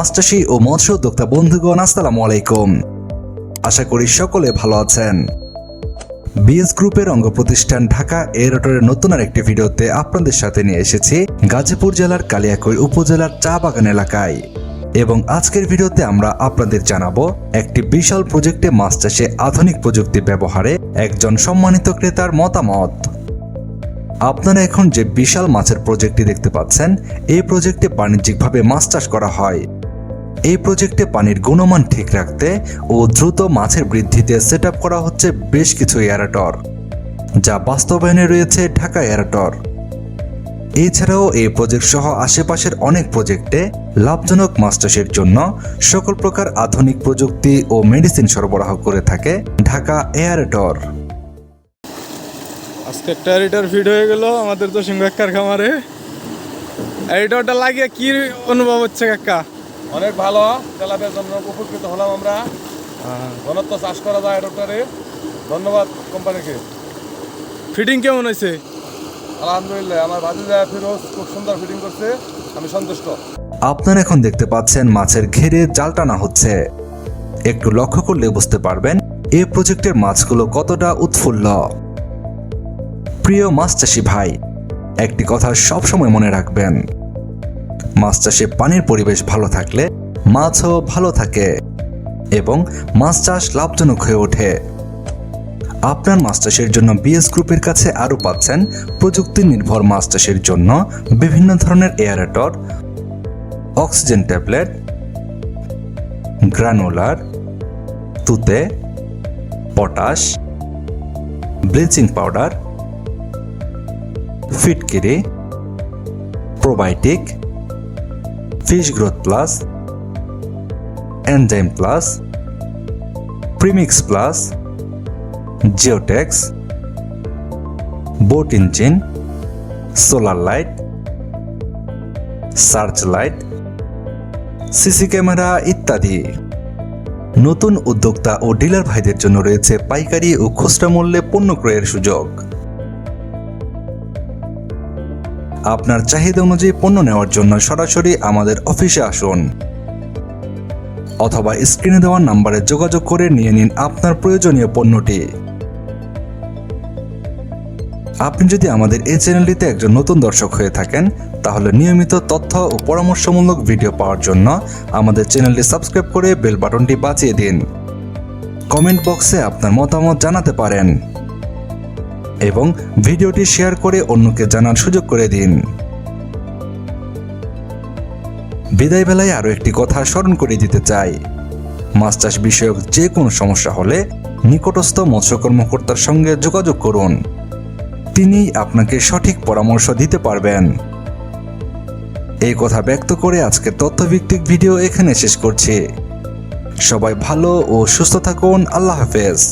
চাষী ও মৎস্য উদ্যোক্তা বন্ধুগণ, আসসালামু আলাইকুম। আশা করি সকলে ভালো আছেন। বিএস গ্রুপের অঙ্গ প্রতিষ্ঠান ঢাকা এয়ারটরের নতুন আর একটি ভিডিওতে আপনাদের সাথে নিয়ে এসেছি গাজীপুর জেলার কালিয়াকৈর উপজেলার চা বাগান এলাকায়। এবং আজকের ভিডিওতে আমরা আপনাদের জানাব একটি বিশাল প্রজেক্টে মাছ চাষে আধুনিক প্রযুক্তি ব্যবহারে একজন সম্মানিত ক্রেতার মতামত। আপনারা এখন যে বিশাল মাছের প্রজেক্টটি দেখতে পাচ্ছেন, এই প্রজেক্টে বাণিজ্যিকভাবে মাছ চাষ করা হয়। এই প্রজেক্টে পানির গুণমান ঠিক রাখতে ও দ্রুত মাছের বৃদ্ধিতে সেট করা হচ্ছে বেশ কিছু এয়ারাটর যা বাস্তবায়নে রয়েছে ঢাকা এয়ারাটর এছাড়াও এই প্রজেক্ট সহ আশেপাশের অনেক প্রজেক্টে লাভজনক মাছ চাষের জন্য সকল প্রকার আধুনিক প্রযুক্তি ও মেডিসিন সরবরাহ করে থাকে ঢাকা এয়ারেটর আজকে একটা এডিটর ফিট হয়ে গেল আমাদের তো সিংহাক্কার খামারে এডিটরটা লাগিয়ে কি অনুভব হচ্ছে কাকা? অনেক ভালো। তেলাপের জন্য উপকৃত হলাম আমরা। ঘনত্ব চাষ করা যায় ডক্টরে ধন্যবাদ কোম্পানিকে ফিটিং কেমন হয়েছে? আলহামদুলিল্লাহ আমার ভাতিজা ফিরোজ খুব সুন্দর ফিটিং করছে। আমি সন্তুষ্ট। আপনারা এখন দেখতে পাচ্ছেন মাছের ঘেরে জাল টানা হচ্ছে। একটু লক্ষ্য করলে বুঝতে পারবেন এই প্রজেক্টের মাছগুলো কতটা উৎফুল্ল। প্রিয় মাছ চাষি ভাই একটি কথা সবসময় মনে রাখবেন। মাছ চাষে পানির পরিবেশ ভালো থাকলে মাছও ভালো থাকে এবং মাছ চাষ লাভজনক হয়ে ওঠে। আপনার মাছ চাষের জন্য বিএস গ্রুপের কাছে আরও পাচ্ছেন প্রযুক্তি নির্ভর মাছ চাষের জন্য বিভিন্ন ধরনের এয়ারেটর অক্সিজেন ট্যাবলেট গ্রানুলার তুতে potash bleaching powder ফিটকিরি probiotic fish growth plus enzyme plus premix plus Geotex boat engine solar light search light CC camera ইত্যাদি। নতুন উদ্যোক্তা ও ডিলার ভাইদের জন্য রয়েছে পাইকারি ও খুচরা মূল্যে পণ্য ক্রয়ের সুযোগ। আপনার চাহিদা অনুযায়ী পণ্য নেওয়ার জন্য সরাসরি আমাদের অফিসে আসুন। অথবা স্ক্রিনে দেওয়া নাম্বারে যোগাযোগ করে নিয়ে নিন আপনার প্রয়োজনীয় পণ্যটি। আপনি যদি আমাদের এই চ্যানেলটিতে একজন নতুন দর্শক হয়ে থাকেন, তাহলে নিয়মিত তথ্য ও পরামর্শমূলক ভিডিও পাওয়ার জন্য আমাদের চ্যানেলটি সাবস্ক্রাইব করে বেল বাটনটি বাঁচিয়ে দিন। কমেন্ট বক্সে আপনার মতামত জানাতে পারেন। এবং ভিডিওটি শেয়ার করে অন্যকে জানার সুযোগ করে দিন। বিদায় বেলায় আরও একটি কথা স্মরণ করে দিতে চাই। মাছ চাষ বিষয়ক যে কোনো সমস্যা হলে নিকটস্থ মৎস্য কর্মকর্তার সঙ্গে যোগাযোগ করুন। তিনি আপনাকে সঠিক পরামর্শ দিতে পারবেন। এই কথা ব্যক্ত করে আজকের তথ্যভিত্তিক ভিডিও এখানে শেষ করছি। সবাই ভালো ও সুস্থ থাকুন। আল্লাহ হাফেজ।